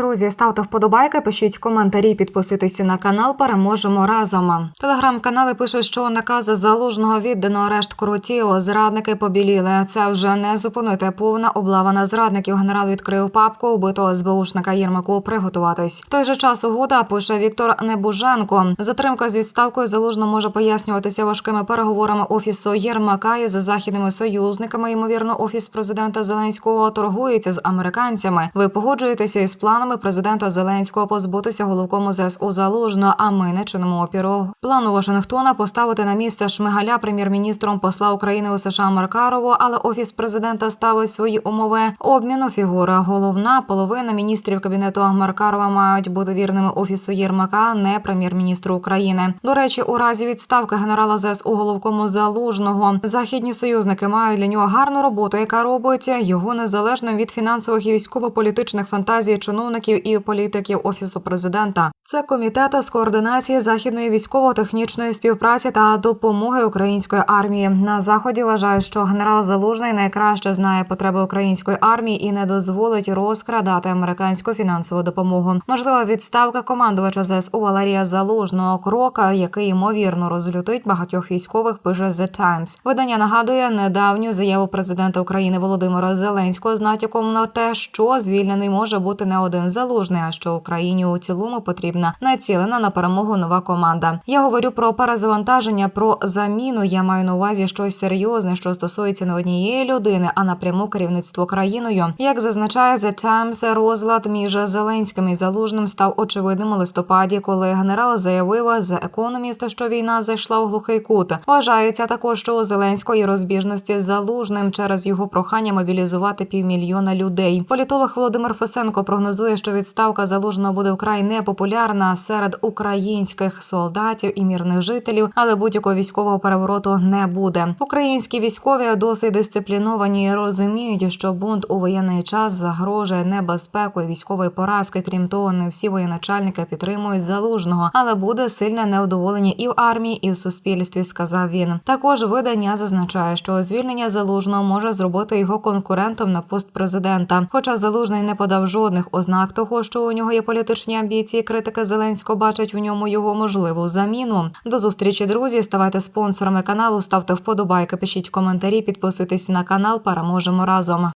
Друзі, ставте вподобайки, пишіть коментарі, підписуйтесь на канал. Переможемо разом. Телеграм-канали пишуть, що накази залужного віддано арешт крутів. Зрадники побіліли. Це вже не зупинити. Повна облава на зрадників. Генерал відкрив папку убитого СБУшника Єрмаку. Приготуватись. В той же час угода пише Віктор Небуженко. Затримка з відставкою залужно може пояснюватися важкими переговорами офісу Єрмака із західними союзниками. Ймовірно, офіс президента Зеленського торгується з американцями. Ви погоджуєтеся із планами президента Зеленського позбутися головкому ЗСУ залужно. А ми не чинимо опіру. Плану Вашингтона поставити на місце Шмигаля прем'єр-міністром посла України у США Маркарову, але офіс президента ставить свої умови обміну фігури. Головна половина міністрів кабінету Маркарова мають бути вірними офісу Єрмака, не прем'єр-міністру України. До речі, у разі відставки генерала ЗСУ головкому залужного західні союзники мають для нього гарну роботу, яка робить його незалежним від фінансових і військово-політичних фантазій чиновників і політиків офісу президента. Це комітет з координації західної військово-технічної співпраці та допомоги української армії. На заході вважають, що генерал Залужний найкраще знає потреби української армії і не дозволить розкрадати американську фінансову допомогу. Можлива відставка командувача ЗСУ Валерія Залужного крока, який ймовірно розлютить багатьох військових. Пише The Times. Видання нагадує недавню заяву президента України Володимира Зеленського з натяком на те, що звільнений може бути не один залужний, а що Україні у цілому потрібна націлена на перемогу нова команда. Я говорю про перезавантаження, про заміну. Я маю на увазі щось серйозне, що стосується не однієї людини, а напряму керівництво країною. Як зазначає The Times, розлад між Зеленським і Залужним став очевидним у листопаді, коли генерал заявив The Economist, що війна зайшла у глухий кут. Вважається також, що у Зеленського розбіжності з залужним через його прохання мобілізувати півмільйона людей. Політолог Володимир Фесенко прогнозує, що відставка залужного буде вкрай непопулярна серед українських солдатів і мірних жителів, але будь-якого військового перевороту не буде. Українські військові досить дисципліновані і розуміють, що бунт у воєнний час загрожує небезпекою військової поразки. Крім того, не всі воєначальники підтримують залужного, але буде сильне невдоволення і в армії, і в суспільстві. Сказав він. Також видання зазначає, що звільнення залужного може зробити його конкурентом на пост президента. Хоча залужний не подав жодних ознак того, що у нього є політичні амбіції, критики Зеленського бачить у ньому його можливу заміну. До зустрічі, друзі. Ставайте спонсорами каналу, ставте вподобайки, пишіть коментарі, підписуйтесь на канал. Переможемо разом.